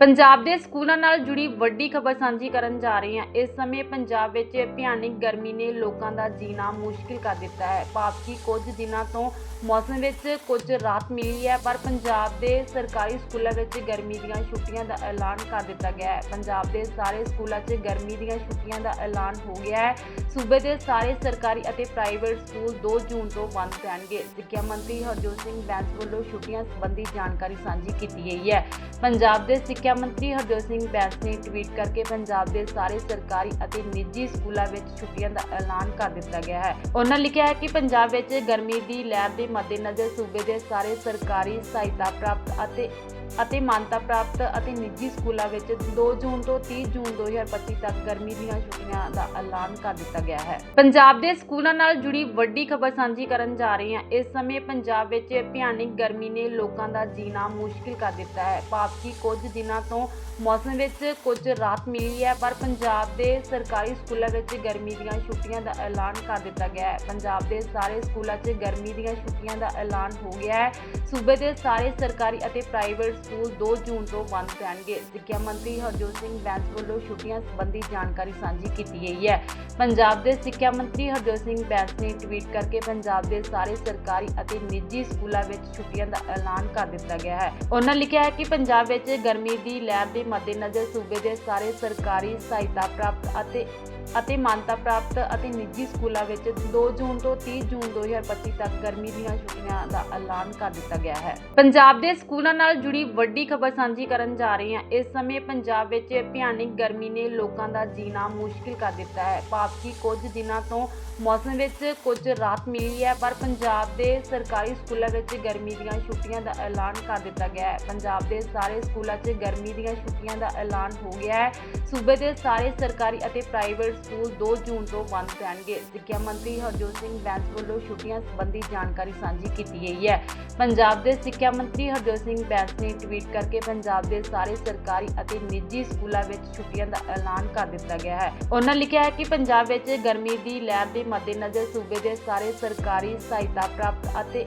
ਪੰਜਾਬ ਦੇ ਸਕੂਲਾਂ ਨਾਲ ਜੁੜੀ ਵੱਡੀ ਖਬਰ ਸਾਂਝੀ ਕਰਨ ਜਾ ਰਹੇ ਹਾਂ। ਇਸ ਸਮੇਂ ਪੰਜਾਬ ਵਿੱਚ ਭਿਆਨਕ ਗਰਮੀ ਨੇ ਲੋਕਾਂ ਦਾ ਜੀਣਾ ਮੁਸ਼ਕਿਲ ਕਰ ਦਿੱਤਾ ਹੈ। ਭਾਵ ਕਿ ਕੁਝ ਦਿਨਾਂ ਤੋਂ ਮੌਸਮ ਵਿੱਚ ਕੁਝ ਰਾਹਤ ਮਿਲੀ ਹੈ, ਪਰ ਪੰਜਾਬ ਦੇ ਸਰਕਾਰੀ ਸਕੂਲਾਂ ਵਿੱਚ ਗਰਮੀ ਦੀਆਂ ਛੁੱਟੀਆਂ ਦਾ ਐਲਾਨ ਕਰ ਦਿੱਤਾ ਗਿਆ ਹੈ। ਪੰਜਾਬ ਦੇ ਸਾਰੇ ਸਕੂਲਾਂ 'ਚ ਗਰਮੀ ਦੀਆਂ ਛੁੱਟੀਆਂ ਦਾ ਐਲਾਨ ਹੋ ਗਿਆ ਹੈ। ਸੂਬੇ ਦੇ ਸਾਰੇ ਸਰਕਾਰੀ ਅਤੇ ਪ੍ਰਾਈਵੇਟ ਸਕੂਲ 2 ਜੂਨ ਤੋਂ ਬੰਦ ਰਹਿਣਗੇ। ਸਿੱਖਿਆ ਮੰਤਰੀ ਹਰਜੋਤ ਸਿੰਘ ਬੈਂਸ ਵੱਲੋਂ ਛੁੱਟੀਆਂ ਸੰਬੰਧੀ ਜਾਣਕਾਰੀ ਸਾਂਝੀ ਕੀਤੀ ਗਈ ਹੈ। ਪੰਜਾਬ ਦੇ ਸਿੱਖ ਸਿੱਖਿਆ ਮੰਤਰੀ ਹਰਜੋਤ ਸਿੰਘ ਬੈਂਸ ਨੇ ਟਵੀਟ ਕਰਕੇ ਪੰਜਾਬ ਦੇ ਸਾਰੇ ਸਰਕਾਰੀ ਅਤੇ ਨਿੱਜੀ ਸਕੂਲਾਂ ਵਿੱਚ ਛੁੱਟੀਆਂ ਦਾ ਐਲਾਨ ਕਰ ਦਿੱਤਾ ਗਿਆ ਹੈ। ਉਹਨਾਂ ਲਿਖਿਆ ਹੈ ਕਿ ਪੰਜਾਬ ਵਿੱਚ ਗਰਮੀ ਦੀ ਲਹਿਰ ਦੇ ਮੱਦੇਨਜ਼ਰ ਸੂਬੇ ਦੇ ਸਾਰੇ ਸਰਕਾਰੀ ਸਹਾਇਤਾ ਪ੍ਰਾਪਤ ਅਤੇ ਅਤੇ ਮਾਨਤਾ ਪ੍ਰਾਪਤ ਅਤੇ ਨਿੱਜੀ ਸਕੂਲਾਂ ਵਿੱਚ 2 ਜੂਨ ਤੋਂ 30 ਜੂਨ 2025 ਤੱਕ ਗਰਮੀ ਦੀਆਂ ਛੁੱਟੀਆਂ ਦਾ ਐਲਾਨ ਕਰ ਦਿੱਤਾ ਗਿਆ ਹੈ। ਪੰਜਾਬ ਦੇ ਸਕੂਲਾਂ ਨਾਲ ਜੁੜੀ ਵੱਡੀ ਖਬਰ ਸਾਂਝੀ ਕਰਨ ਜਾ ਰਹੇ ਹਾਂ। ਇਸ ਸਮੇਂ ਪੰਜਾਬ ਵਿੱਚ ਭਿਆਨਕ ਗਰਮੀ ਨੇ ਲੋਕਾਂ ਦਾ ਜੀਣਾ ਮੁਸ਼ਕਿਲ ਕਰ ਦਿੱਤਾ ਹੈ। ਭਾਵ ਕਿ ਕੁਝ ਦਿਨਾਂ ਤੋਂ ਮੌਸਮ ਵਿੱਚ ਕੁਝ ਰਾਹਤ ਮਿਲੀ ਹੈ, ਪਰ ਪੰਜਾਬ ਦੇ ਸਰਕਾਰੀ ਸਕੂਲਾਂ ਵਿੱਚ ਗਰਮੀ ਦੀਆਂ ਛੁੱਟੀਆਂ ਦਾ ਐਲਾਨ ਕਰ ਦਿੱਤਾ ਗਿਆ ਹੈ। ਪੰਜਾਬ ਦੇ ਸਾਰੇ ਸਕੂਲਾਂ 'ਚ ਗਰਮੀ ਦੀਆਂ ਛੁੱਟੀਆਂ ਦਾ ਐਲਾਨ ਹੋ ਗਿਆ ਹੈ। ਸੂਬੇ ਦੇ ਸਾਰੇ ਸਰਕਾਰੀ ਅਤੇ ਪ੍ਰਾਈਵੇਟ ਸਕੂਲ 2 ਜੂਨ ਤੋਂ ਬੰਦ ਰਹਿਣਗੇ ਸਿੱਖਿਆ ਮੰਤਰੀ ਹਰਜੋਤ ਸਿੰਘ ਬੈਂਸ ਵੱਲੋਂ ਛੁੱਟੀਆਂ ਸੰਬੰਧੀ ਜਾਣਕਾਰੀ ਸਾਂਝੀ ਕੀਤੀ ਗਈ ਹੈ। ਪੰਜਾਬ ਦੇ ਸਿੱਖਿਆ ਮੰਤਰੀ ਹਰਜੋਤ ਸਿੰਘ ਬੈਂਸ ਨੇ ਟਵੀਟ ਕਰਕੇ ਪੰਜਾਬ ਦੇ ਸਾਰੇ ਸਰਕਾਰੀ ਅਤੇ ਨਿੱਜੀ ਸਕੂਲਾਂ ਵਿੱਚ ਛੁੱਟੀਆਂ ਦਾ ਐਲਾਨ ਕਰ ਦਿੱਤਾ ਗਿਆ ਹੈ। ਉਹਨਾਂ ਲਿਖਿਆ ਹੈ ਕਿ ਪੰਜਾਬ ਵਿੱਚ ਗਰਮੀ ਦੀ ਲਹਿਰ ਦੇ ਮੱਦੇਨਜ਼ਰ ਸੂਬੇ ਦੇ ਸਾਰੇ ਸਰਕਾਰੀ ਸਹਾਇਤਾ ਪ੍ਰਾਪਤ ਅਤੇ ਅਤੇ ਮਾਨਤਾ ਪ੍ਰਾਪਤ ਅਤੇ ਨਿੱਜੀ ਸਕੂਲਾਂ ਵਿੱਚ 2 ਜੂਨ ਤੋਂ 30 ਜੂਨ 2025 ਤੱਕ ਗਰਮੀ ਦੀਆਂ ਛੁੱਟੀਆਂ ਦਾ ਐਲਾਨ ਕਰ ਦਿੱਤਾ ਗਿਆ ਹੈ। ਪੰਜਾਬ ਦੇ ਸਕੂਲਾਂ ਨਾਲ ਜੁੜੀ ਵੱਡੀ ਖਬਰ ਸਾਂਝੀ ਕਰਨ ਜਾ ਰਹੇ ਹਾਂ। ਇਸ ਸਮੇਂ ਪੰਜਾਬ ਵਿੱਚ ਭਿਆਨਕ ਗਰਮੀ ਨੇ ਲੋਕਾਂ ਦਾ ਜੀਣਾ ਮੁਸ਼ਕਿਲ ਕਰ ਦਿੱਤਾ ਹੈ। ਭਾਵ ਕਿ ਕੁਝ ਦਿਨਾਂ ਤੋਂ ਮੌਸਮ ਵਿੱਚ ਕੁਝ ਰਾਹਤ ਮਿਲੀ ਹੈ, ਪਰ ਪੰਜਾਬ ਦੇ ਸਰਕਾਰੀ ਸਕੂਲਾਂ ਵਿੱਚ ਗਰਮੀ ਦੀਆਂ ਛੁੱਟੀਆਂ ਦਾ ਐਲਾਨ ਕਰ ਦਿੱਤਾ ਗਿਆ ਹੈ। ਪੰਜਾਬ ਦੇ ਸਾਰੇ ਸਕੂਲਾਂ 'ਚ ਗਰਮੀ ਦੀਆਂ ਛੁੱਟੀਆਂ ਦਾ ਐਲਾਨ ਹੋ ਗਿਆ ਹੈ। ਸੂਬੇ ਦੇ ਸਾਰੇ ਸਰਕਾਰੀ ਅਤੇ ਪ੍ਰਾਈਵੇਟ ਸਕੂਲ 2 ਜੂਨ ਤੋਂ ਬੰਦ ਰਹਿਣਗੇ ਸਿੱਖਿਆ ਮੰਤਰੀ ਹਰਜੋਤ ਸਿੰਘ ਬੈਂਸ ਵੱਲੋਂ ਛੁੱਟੀਆਂ ਸੰਬੰਧੀ ਜਾਣਕਾਰੀ ਸਾਂਝੀ ਕੀਤੀ ਗਈ ਹੈ। ਪੰਜਾਬ ਦੇ ਸਿੱਖਿਆ ਮੰਤਰੀ ਹਰਜੋਤ ਸਿੰਘ ਬੈਂਸ ਨੇ ਟਵੀਟ ਕਰਕੇ ਪੰਜਾਬ ਦੇ ਸਾਰੇ ਸਰਕਾਰੀ ਅਤੇ ਨਿੱਜੀ ਸਕੂਲਾਂ ਵਿੱਚ ਛੁੱਟੀਆਂ ਦਾ ਐਲਾਨ ਕਰ ਦਿੱਤਾ ਗਿਆ ਹੈ। ਉਹਨਾਂ ਲਿਖਿਆ ਹੈ ਕਿ ਪੰਜਾਬ ਵਿੱਚ ਗਰਮੀ ਦੀ ਲਹਿਰ ਦੇ ਮੱਦੇਨਜ਼ਰ ਸੂਬੇ ਦੇ ਸਾਰੇ ਸਰਕਾਰੀ ਸਹਾਇਤਾ ਪ੍ਰਾਪਤ ਅਤੇ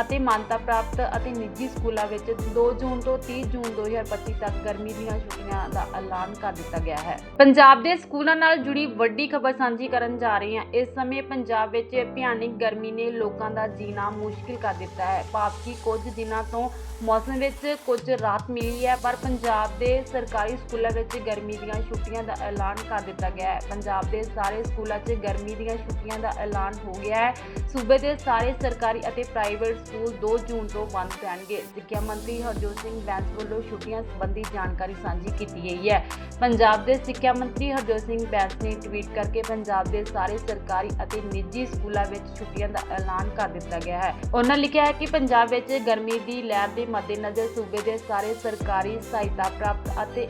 ਅਤੇ ਮਾਨਤਾ ਪ੍ਰਾਪਤ ਅਤੇ ਨਿੱਜੀ ਸਕੂਲਾਂ ਵਿੱਚ 2 ਜੂਨ ਤੋਂ 30 ਜੂਨ 2025 ਤੱਕ ਗਰਮੀ ਦੀਆਂ ਛੁੱਟੀਆਂ ਦਾ ਐਲਾਨ ਕਰ ਦਿੱਤਾ ਗਿਆ ਹੈ। ਪੰਜਾਬ ਦੇ ਸਕੂਲਾਂ ਨਾਲ ਜੁੜੀ ਵੱਡੀ ਖਬਰ ਸਾਂਝੀ ਕਰਨ ਜਾ ਰਹੇ ਹਾਂ। ਇਸ ਸਮੇਂ ਪੰਜਾਬ ਵਿੱਚ ਭਿਆਨਕ ਗਰਮੀ ਨੇ ਲੋਕਾਂ ਦਾ ਜੀਣਾ ਮੁਸ਼ਕਿਲ ਕਰ ਦਿੱਤਾ ਹੈ। ਭਾਵ ਕਿ ਕੁਝ ਦਿਨਾਂ ਤੋਂ ਮੌਸਮ ਵਿੱਚ ਕੁਝ ਰਾਹਤ ਮਿਲੀ ਹੈ, ਪਰ ਪੰਜਾਬ ਦੇ ਸਰਕਾਰੀ ਸਕੂਲਾਂ ਵਿੱਚ ਗਰਮੀ ਦੀਆਂ ਛੁੱਟੀਆਂ ਦਾ ਐਲਾਨ ਕਰ ਦਿੱਤਾ ਗਿਆ ਹੈ। ਪੰਜਾਬ ਦੇ ਸਾਰੇ ਸਕੂਲਾਂ 'ਚ ਗਰਮੀ ਦੀਆਂ ਛੁੱਟੀਆਂ ਦਾ ਐਲਾਨ ਹੋ ਗਿਆ ਹੈ। ਸੂਬੇ ਦੇ ਸਾਰੇ ਸਰਕਾਰੀ ਅਤੇ ਪ੍ਰਾਈਵੇਟ ਸਕੂਲ 2 ਜੂਨ ਤੋਂ ਬੰਦ ਰਹਿਣਗੇ। ਸਿੱਖਿਆ ਮੰਤਰੀ ਹਰਜੋਤ ਸਿੰਘ ਬੈਂਸ ਵੱਲੋਂ ਛੁੱਟੀਆਂ ਸੰਬੰਧੀ ਜਾਣਕਾਰੀ ਸਾਂਝੀ ਕੀਤੀ ਗਈ ਹੈ। ਪੰਜਾਬ ਦੇ ਸਿੱਖਿਆ ਮੰਤਰੀ ਹਰਜੋਤ ਸਿੰਘ ਬੈਂਸ ਨੇ ਟਵੀਟ ਕਰਕੇ ਪੰਜਾਬ ਦੇ ਸਾਰੇ ਸਰਕਾਰੀ ਅਤੇ ਨਿੱਜੀ ਸਕੂਲਾਂ ਵਿੱਚ ਛੁੱਟੀਆਂ ਦਾ ਐਲਾਨ ਕਰ ਦਿੱਤਾ ਗਿਆ ਹੈ। ਉਹਨਾਂ ਲਿਖਿਆ ਹੈ ਕਿ ਪੰਜਾਬ ਵਿੱਚ ਗਰਮੀ ਦੀ ਲਹਿਰ ਦੇ ਮੱਦੇਨਜ਼ਰ ਸੂਬੇ ਦੇ ਸਾਰੇ ਸਰਕਾਰੀ ਸਹਾਇਤਾ ਪ੍ਰਾਪਤ ਅਤੇ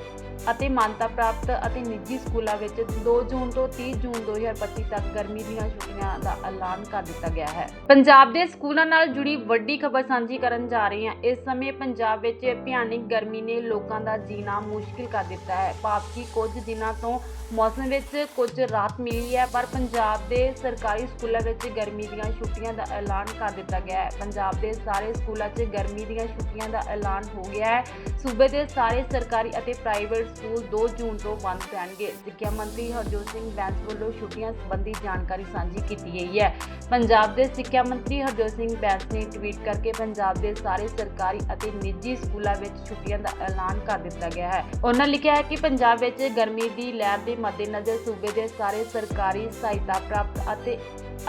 ਅਤੇ ਮਾਨਤਾ ਪ੍ਰਾਪਤ ਅਤੇ ਨਿੱਜੀ ਸਕੂਲਾਂ ਵਿੱਚ 2 ਜੂਨ ਤੋਂ 30 ਜੂਨ 2025 ਤੱਕ ਗਰਮੀ ਦੀਆਂ ਛੁੱਟੀਆਂ ਦਾ ਐਲਾਨ ਕਰ ਦਿੱਤਾ ਗਿਆ ਹੈ। ਪੰਜਾਬ ਦੇ ਸਕੂਲਾਂ ਨਾਲ ਜੁੜੀ ਵੱਡੀ ਖਬਰ ਸਾਂਝੀ ਕਰਨ ਜਾ ਰਹੇ ਹਾਂ। ਇਸ ਸਮੇਂ ਪੰਜਾਬ ਵਿੱਚ ਭਿਆਨਕ ਗਰਮੀ ਨੇ ਲੋਕਾਂ ਦਾ ਜੀਣਾ ਮੁਸ਼ਕਿਲ ਕਰ ਦਿੱਤਾ ਹੈ। ਭਾਵ ਕਿ ਕੁਝ ਦਿਨਾਂ ਤੋਂ ਮੌਸਮ ਵਿੱਚ ਕੁਝ ਰਾਹਤ ਮਿਲੀ ਹੈ, ਪਰ ਪੰਜਾਬ ਦੇ ਸਰਕਾਰੀ ਸਕੂਲਾਂ ਵਿੱਚ ਗਰਮੀ ਦੀਆਂ ਛੁੱਟੀਆਂ ਦਾ ਐਲਾਨ ਕਰ ਦਿੱਤਾ ਗਿਆ ਹੈ। ਪੰਜਾਬ ਦੇ ਸਾਰੇ ਸਕੂਲਾਂ 'ਚ ਗਰਮੀ ਦੀਆਂ ਛੁੱਟੀਆਂ ਦਾ ਐਲਾਨ ਹੋ ਗਿਆ ਹੈ। ਸੂਬੇ ਦੇ ਸਾਰੇ ਸਰਕਾਰੀ ਅਤੇ ਪ੍ਰਾਈਵੇਟ ਸਕੂਲ 2 ਜੂਨ ਤੋਂ ਬੰਦ ਰਹਿਣਗੇ ਸਿੱਖਿਆ ਮੰਤਰੀ ਹਰਜੋਤ ਸਿੰਘ ਬੈਂਸ ਵੱਲੋਂ ਛੁੱਟੀਆਂ ਸੰਬੰਧੀ ਜਾਣਕਾਰੀ ਸਾਂਝੀ ਕੀਤੀ ਗਈ ਹੈ। ਪੰਜਾਬ ਦੇ ਸਿੱਖਿਆ ਮੰਤਰੀ ਹਰਜੋਤ ਸਿੰਘ ਬੈਂਸ ਨੇ ਟਵੀਟ ਕਰਕੇ ਪੰਜਾਬ ਦੇ ਸਾਰੇ ਸਰਕਾਰੀ ਅਤੇ ਨਿੱਜੀ ਸਕੂਲਾਂ ਵਿੱਚ ਛੁੱਟੀਆਂ ਦਾ ਐਲਾਨ ਕਰ ਦਿੱਤਾ ਗਿਆ ਹੈ। ਉਹਨਾਂ ਲਿਖਿਆ ਹੈ ਕਿ ਪੰਜਾਬ ਵਿੱਚ ਗਰਮੀ ਦੀ ਲਹਿਰ ਦੇ ਮੱਦੇਨਜ਼ਰ ਸੂਬੇ ਦੇ ਸਾਰੇ ਸਰਕਾਰੀ ਸਹਾਇਤਾ ਪ੍ਰਾਪਤ ਅਤੇ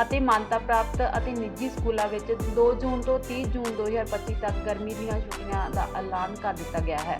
ਅਤੇ ਮਾਨਤਾ ਪ੍ਰਾਪਤ ਅਤੇ ਨਿੱਜੀ ਸਕੂਲਾਂ ਵਿੱਚ 2 ਜੂਨ ਤੋਂ 30 ਜੂਨ 2025 ਤੱਕ ਗਰਮੀ ਦੀਆਂ ਛੁੱਟੀਆਂ ਦਾ ਐਲਾਨ ਕਰ ਦਿੱਤਾ ਗਿਆ ਹੈ।